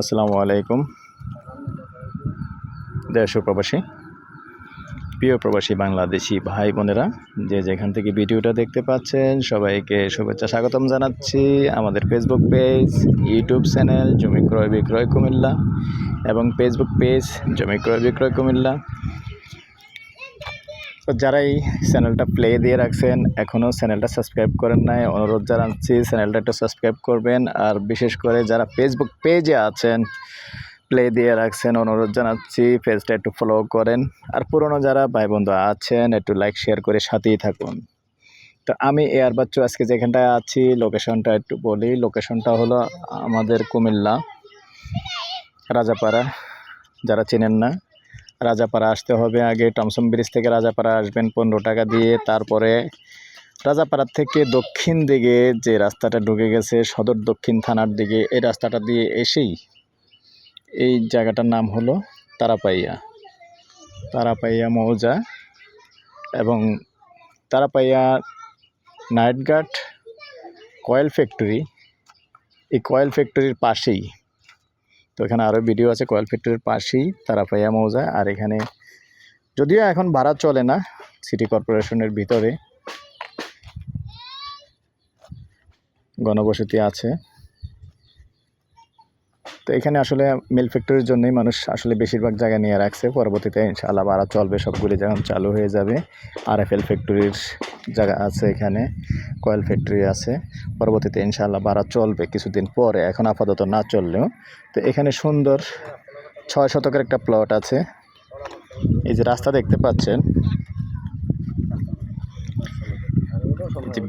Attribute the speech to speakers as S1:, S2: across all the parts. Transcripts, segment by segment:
S1: আসসালামু আলাইকুম। দেশ প্রবাসী, প্রিয় প্রবাসী বাংলাদেশি ভাই বোনেরা, যে যেখান থেকে ভিডিওটা দেখতে পাচ্ছেন, সবাইকে শুভেচ্ছা স্বাগতম জানাচ্ছি আমাদের ফেসবুক পেজ ইউটিউব চ্যানেল জমি ক্রয় বিক্রয় কুমিল্লা এবং ফেসবুক পেজ জমি ক্রয় বিক্রয় কুমিল্লা। তো যারা এই চ্যানেলটা প্লে দিয়ে রাখছেন এখনও চ্যানেলটা সাবস্ক্রাইব করেন নাই, অনুরোধ জানাচ্ছি চ্যানেলটা একটু সাবস্ক্রাইব করবেন। আর বিশেষ করে যারা ফেসবুক পেজে আছেন প্লে দিয়ে রাখছেন, অনুরোধ জানাচ্ছি পেজটা একটু ফলো করেন। আর পুরনো যারা ভাই বন্ধু আছেন, একটু লাইক শেয়ার করে সাথেই থাকুন। তো আমি এয়ার বাচ্চু, আজকে যেখানটায় আছি লোকেশনটা একটু বলি। লোকেশনটা হলো আমাদের কুমিল্লা, রাজাপাড়া। যারা চেনেন না রাজাপাড়া আসতে হবে আগে টমসম ব্রিজ থেকে রাজাপাড়া আসবেন পনেরো টাকা দিয়ে। তারপরে রাজাপাড়ার থেকে দক্ষিণ দিকে যে রাস্তাটা ঢুকে গেছে, সদর দক্ষিণ থানার দিকে, এই রাস্তাটা দিয়ে এসেই এই জায়গাটার নাম হলো তারাপাইয়া। তারাপাইয়া মৌজা এবং Tarapaiya night guard coil factory, এই কয়েল ফ্যাক্টরির পাশেই। তো এখানে আরও ভিডিও আছে, কয়েল ফ্যাক্টরির পাশেই তারা তারাপাইয়া মৌজা আর এখানে যদিও এখন ভাড়া চলে না, সিটি কর্পোরেশনের ভিতরে গণবসতি আছে। তো এখানে আসলে মিল ফ্যাক্টরির জন্যই মানুষ আসলে বেশিরভাগ জায়গা নিয়ে রাখছে। পরবর্তীতে ইনশাআল্লাহ ভাড়া চলবে। সবগুলি যখন চালু হয়ে যাবে। আর এফ এল ফ্যাক্টরির জায়গা আছে এখানে। কয়েল ফ্যাক্টরি আছে। পরবর্তীতে ইনশাআল্লাহ ভাড়া চলবে কিছুদিন পরে। এখন আপাতত না চললেও। তো এখানে সুন্দর ছয় শতকের একটা প্লট আছে। এই যে রাস্তা দেখতে পাচ্ছেন।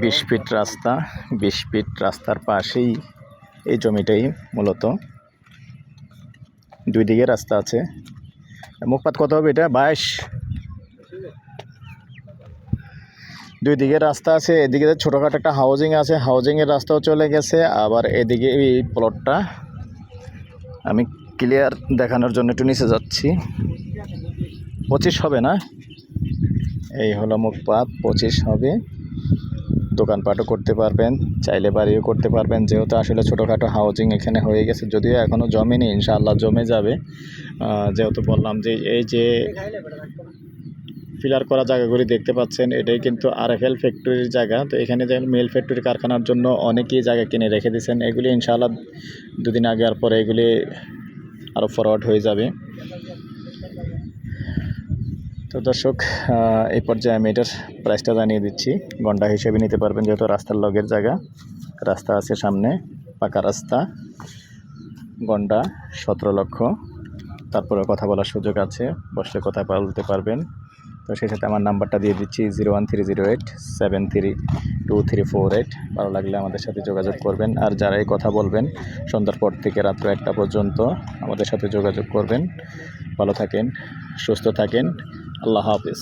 S1: বিশ ফিট রাস্তা। বিশ ফিট রাস্তার পাশেই এই জমিটাই মূলত। দুই দিকে রাস্তা আছে। মুখপাত কত হবে এটা? বাইশ। দুই দিকে রাস্তা আছে, এদিকে ছোটোখাটো একটা হাউজিং আছে হাউজিংয়ের রাস্তাও চলে গেছে। আবার এদিকে এই প্লটটা আমি ক্লিয়ার দেখানোর জন্য একটু নিচে যাচ্ছি। পঁচিশ হবে না? এই হলো মুখপাত, পঁচিশ হবে। দোকানপাটও করতে পারবেন, চাইলে বাড়িও করতে পারবেন। যেহেতু আসলে ছোটোখাটো হাউজিং এখানে হয়ে গেছে, যদিও এখনও জমেনি, ইনশাআল্লাহ জমে যাবে। যেহেতু বললাম যে এই যে ফিলার করা জায়গাগুলি দেখতে পাচ্ছেন, এটাই কিন্তু আর এফ এল ফ্যাক্টরির জায়গা। তো এখানে যেমন মেল ফ্যাক্টরি কারখানার জন্য অনেকেই জায়গা কিনে রেখে দিয়েছেন। এগুলি ইনশাআল্লাহ দুদিন আগে আর পরে এগুলি আরও ফরওয়ার্ড হয়ে যাবে। তো দর্শক এই পর্যায়ে আমি এটার প্রাইসটা জানিয়ে দিচ্ছি। ঘণ্টা হিসেবে নিতে পারবেন যেহেতু রাস্তার লগের জায়গা। রাস্তা আছে সামনে, পাকা রাস্তা। গন্ডা সতেরো লক্ষ। তারপরে কথা বলার সুযোগ আছে, বসলে কথা বলতে পারবেন। তো সেই সাথে আমার নাম্বারটা দিয়ে দিচ্ছি, zero one three zero eight seven three two three four eight. ভালো লাগলে আমাদের সাথে যোগাযোগ করবেন। আর যারাই কথা বলবেন, সন্ধ্যার পর থেকে রাত্র একটা পর্যন্ত আমাদের সাথে যোগাযোগ করবেন। ভালো থাকেন, সুস্থ থাকেন। আল্লাহ হাফিজ।